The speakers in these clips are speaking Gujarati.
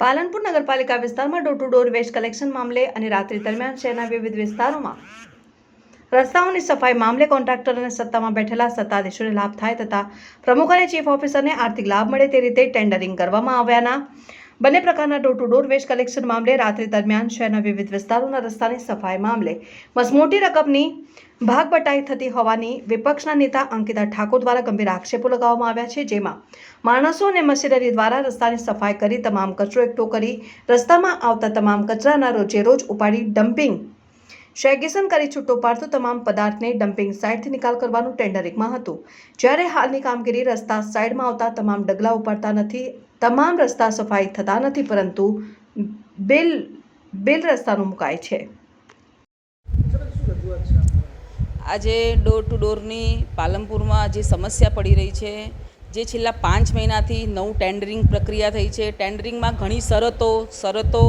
પાલનપુર નગરપાલિકા વિસ્તારમાં door to door waste collection મામલે અને રાત્રિ દરમિયાન શહેરના વિવિધ વિસ્તારોમાં રસ્તાઓની સફાઈ મામલે કોન્ટ્રાક્ટર અને સત્તામાં બેઠેલા સત્તાધીશોને લાભ થાય તથા પ્રમુખ અને ચીફ ઓફિસરને આર્થિક લાભ મળે તે રીતે ટેન્ડરિંગ કરવામાં આવ્યાના બંને પ્રકારના door to door waste collection મામલે રાત્રિ દરમિયાન શહેરના વિવિધ વિસ્તારોના રસ્તાની સફાઈ મામલે મસમોટી રકમની ભાગબટાઈ થતી હોવાની વિપક્ષના નેતા અંકિતા ઠાકોર દ્વારા ગંભીર આક્ષેપો લગાવવામાં આવ્યા છે, જેમાં માણસો અને મશીનરી દ્વારા રસ્તાની સફાઈ કરી તમામ કચરો એકઠો કરી રસ્તામાં આવતા તમામ કચરાના રોજે રોજ ઉપાડી ડમ્પિંગ શેગેસન કરી છૂટો પાડતો તમામ પદાર્થને ડમ્પિંગ સાઇટથી નિકાલ કરવાનું ટેન્ડરિંગમાં હતું. જ્યારે હાલની કામગીરી રસ્તા સાઇડમાં આવતા તમામ ડગલા ઉપાડતા નથી તમામ રસ્તા સફાઈ થતા નથી, પરંતુ બિલ બિલ રસ્તાનું મુકાય છે. આજે ડોર ટુ ડોરની પાલનપુરમાં જે સમસ્યા પડી રહી છે, જે છેલ્લા પાંચ મહિનાથી નવું ટેન્ડરિંગ પ્રક્રિયા થઈ છે. ટેન્ડરિંગમાં ઘણી શરતો શરતો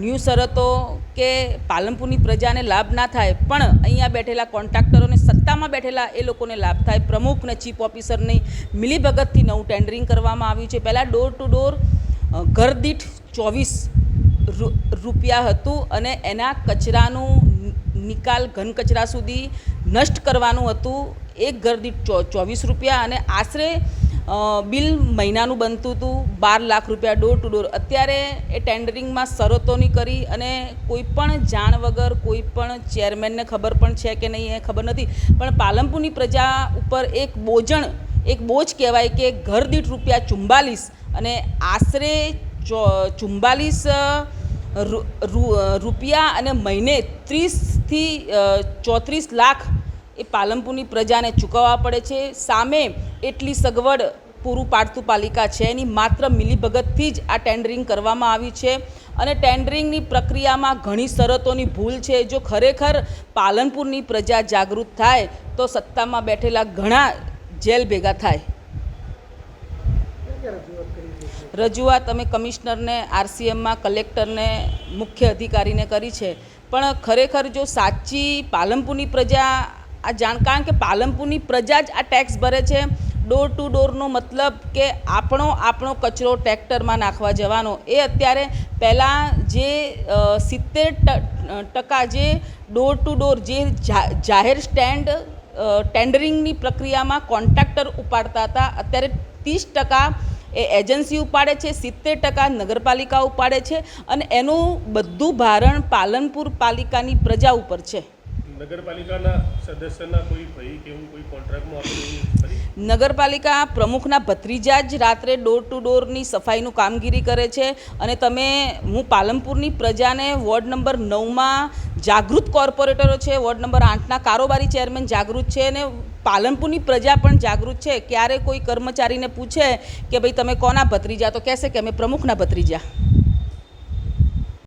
ન્યૂ શરતો કે પાલનપુરની પ્રજાને લાભ ના થાય, પણ અહીંયા બેઠેલા કોન્ટ્રાક્ટરોને સત્તામાં બેઠેલા એ લોકોને લાભ થાય. પ્રમુખ ને ચીફ ઓફિસરની મિલીભગતથી નવું ટેન્ડરિંગ કરવામાં આવ્યું છે. પહેલાં ડોર ટુ ડોર ઘર દીઠ ચોવીસ રૂપિયા હતું અને એના કચરાનું નિકાલ ઘન કચરા સુધી નષ્ટ કરવાનું હતું. એક ઘર દીઠ ચોવીસ રૂપિયા અને આશરે બિલ મહિનાનું બનતું હતું, બાર લાખ રૂપિયા ડોર ટુ ડોર અત્યારે એ ટેન્ડરિંગમાં શરતોની કરી અને કોઈ પણ જાણ વગર, કોઈ પણ ચેરમેનને ખબર પણ છે કે નહીં એ ખબર નથી. પણ પાલનપુરની પ્રજા ઉપર એક બોજણ, એક બોજ કહેવાય કે ઘર દીઠ રૂપિયા ચુમ્બાલીસ અને આશરે ચો રૂ- રૂપિયા અને મહિને ત્રીસથી ચોત્રીસ લાખ એ પાલનપુરની પ્રજાને ચૂકવવા પડે છે. સામે એટલી સગવડ પૂરું પાડતું પાલિકા છે. એની માત્ર મિલીભગતથી જ આ ટેન્ડરિંગ કરવામાં આવી છે. અને ટેન્ડરિંગની પ્રક્રિયામાં ઘણી શરતોની ભૂલ છે. જો ખરેખર પાલનપુરની પ્રજા જાગૃત થાય, તો સત્તામાં બેઠેલા ઘણા જેલ ભેગા થાય. રજૂઆત અમે કમિશનરને, આરસીએમમાં, કલેક્ટરને, મુખ્ય અધિકારીને કરી છે. પણ ખરેખર જો સાચી પાલનપુરની પ્રજા આ જાણ કારણ કે પાલનપુરની પ્રજા જ આ ટેક્સ ભરે છે. ડોર ટુ ડોરનો મતલબ કે આપણો આપણો કચરો ટ્રેક્ટરમાં નાખવા જવાનો. એ અત્યારે પહેલાં જે સિત્તેર ટકા જે ડોર ટુ ડોર જે જાહેર સ્ટેન્ડ ટેન્ડરિંગની પ્રક્રિયામાં કોન્ટ્રાક્ટર ઉપાડતા હતા, અત્યારે ત્રીસ ટકા એ એજન્સી ઉપાડે છે, સિત્તેર ટકા નગરપાલિકા ઉપાડે છે અને એનું બધું ભારણ પાલનપુર પાલિકાની પ્રજા ઉપર છે. નગરપાલિકા પ્રમુખના ભત્રીજા જ રાત્રે ડોર ટુ ડોરની સફાઈનું કામગીરી કરે છે અને તમે, હું પાલનપુરની પ્રજાને વોર્ડ નંબર નવમાં જાગૃત કોર્પોરેટરો છે, વોર્ડ નંબર આઠના કારોબારી ચેરમેન જાગૃત છે અને પાલનપુરની પ્રજા પણ જાગૃત છે. ક્યારે કોઈ કર્મચારીને પૂછે કે ભાઈ તમે કોના ભત્રીજા? તો કહેશે કે અમે પ્રમુખના ભત્રીજા.